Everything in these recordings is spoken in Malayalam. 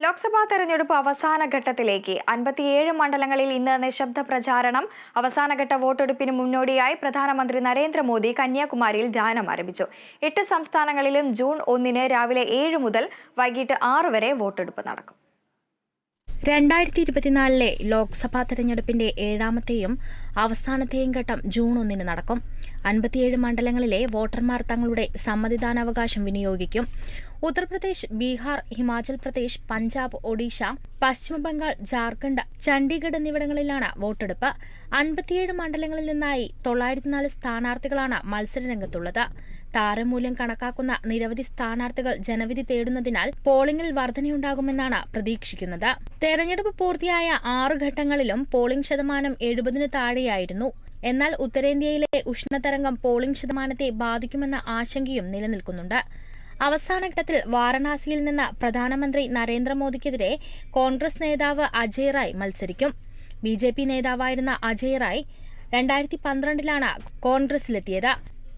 ലോക്സഭാ തെരഞ്ഞെടുപ്പ് അവസാന ഘട്ടത്തിലേക്ക് അൻപത്തിയേഴ് മണ്ഡലങ്ങളിൽ ഇന്ന് നിശബ്ദ പ്രചാരണം. അവസാനഘട്ട വോട്ടെടുപ്പിന് മുന്നോടിയായി പ്രധാനമന്ത്രി നരേന്ദ്രമോദി കന്യാകുമാരിയിൽ ധ്യാനം ആരംഭിച്ചു. എട്ട് സംസ്ഥാനങ്ങളിലും ജൂൺ ഒന്നിന് രാവിലെ ഏഴ് മുതൽ വൈകിട്ട് ആറ് വരെ വോട്ടെടുപ്പ് നടക്കും. രണ്ടായിരത്തി ഇരുപത്തിനാലിലെ ലോക്സഭാ തെരഞ്ഞെടുപ്പിന്റെ ഏഴാമത്തെയും അവസാനത്തെയും ഘട്ടം ജൂൺ ഒന്നിന് നടക്കും. അൻപത്തിയേഴ് മണ്ഡലങ്ങളിലെ വോട്ടർമാർ തങ്ങളുടെ സമ്മതിദാനാവകാശം വിനിയോഗിക്കും. ഉത്തർപ്രദേശ് ബീഹാർ ഹിമാചൽ പ്രദേശ് പഞ്ചാബ് ഒഡീഷ പശ്ചിമബംഗാൾ ജാർഖണ്ഡ് ചണ്ഡീഗഡ് എന്നിവിടങ്ങളിലാണ് വോട്ടെടുപ്പ്. അൻപത്തിയേഴ് മണ്ഡലങ്ങളിൽ നിന്നായി തൊള്ളായിരത്തിനാല് സ്ഥാനാർത്ഥികളാണ് മത്സരരംഗത്തുള്ളത്. താരമൂല്യം കണക്കാക്കുന്ന നിരവധി സ്ഥാനാർത്ഥികൾ ജനവിധി തേടുന്നതിനാൽ പോളിംഗിൽ വർധനയുണ്ടാകുമെന്നാണ് പ്രതീക്ഷിക്കുന്നത്. തെരഞ്ഞെടുപ്പ് പൂർത്തിയായ ആറ് ഘട്ടങ്ങളിലും പോളിംഗ് ശതമാനം എഴുപതിന് താഴെയായിരുന്നു എന്നാൽ ഉത്തരേന്ത്യയിലെ ഉഷ്ണതരംഗം പോളിംഗ് ശതമാനത്തെ ബാധിക്കുമെന്ന ആശങ്കയും നിലനിൽക്കുന്നുണ്ട്. അവസാനഘട്ടത്തിൽ വാരണാസിയിൽ നിന്ന് പ്രധാനമന്ത്രി നരേന്ദ്രമോദിക്കെതിരെ കോൺഗ്രസ് നേതാവ് അജയ് റായ് മത്സരിക്കും. ബി ജെ പി നേതാവായിരുന്ന അജയ് റായ് രണ്ടായിരത്തി പന്ത്രണ്ടിലാണ് കോൺഗ്രസിലെത്തിയത്.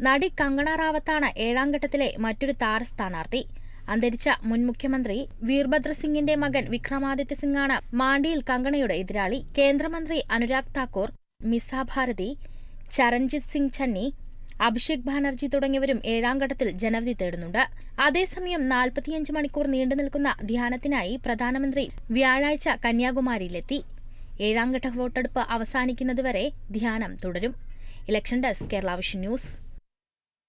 നടി കങ്കണ റാവത്താണ് ഏഴാം ഘട്ടത്തിലെ മറ്റൊരു താരസ്ഥാനാർത്ഥി അന്തരിച്ച മുൻ മുഖ്യമന്ത്രി വീർഭദ്ര സിംഗിന്റെ മകൻ വിക്രമാദിത്യ സിംഗാണ് മാണ്ഡിയിൽ കങ്കണയുടെ എതിരാളി. കേന്ദ്രമന്ത്രി അനുരാഗ് താക്കൂർ മിസ ഭാരതി ചരൺജിത് സിംഗ് ചന്നി അഭിഷേക് ബാനർജി തുടങ്ങിയവരും ഏഴാം ഘട്ടത്തിൽ ജനവിധി തേടുന്നുണ്ട്. അതേസമയം നാൽപ്പത്തിയഞ്ച് മണിക്കൂർ നീണ്ടു നിൽക്കുന്ന ധ്യാനത്തിനായി പ്രധാനമന്ത്രി വ്യാഴാഴ്ച കന്യാകുമാരിയിലെത്തി. ഏഴാം ഘട്ട വോട്ടെടുപ്പ് അവസാനിക്കുന്നതുവരെ ധ്യാനം തുടരും. Election desk Kerala vision news.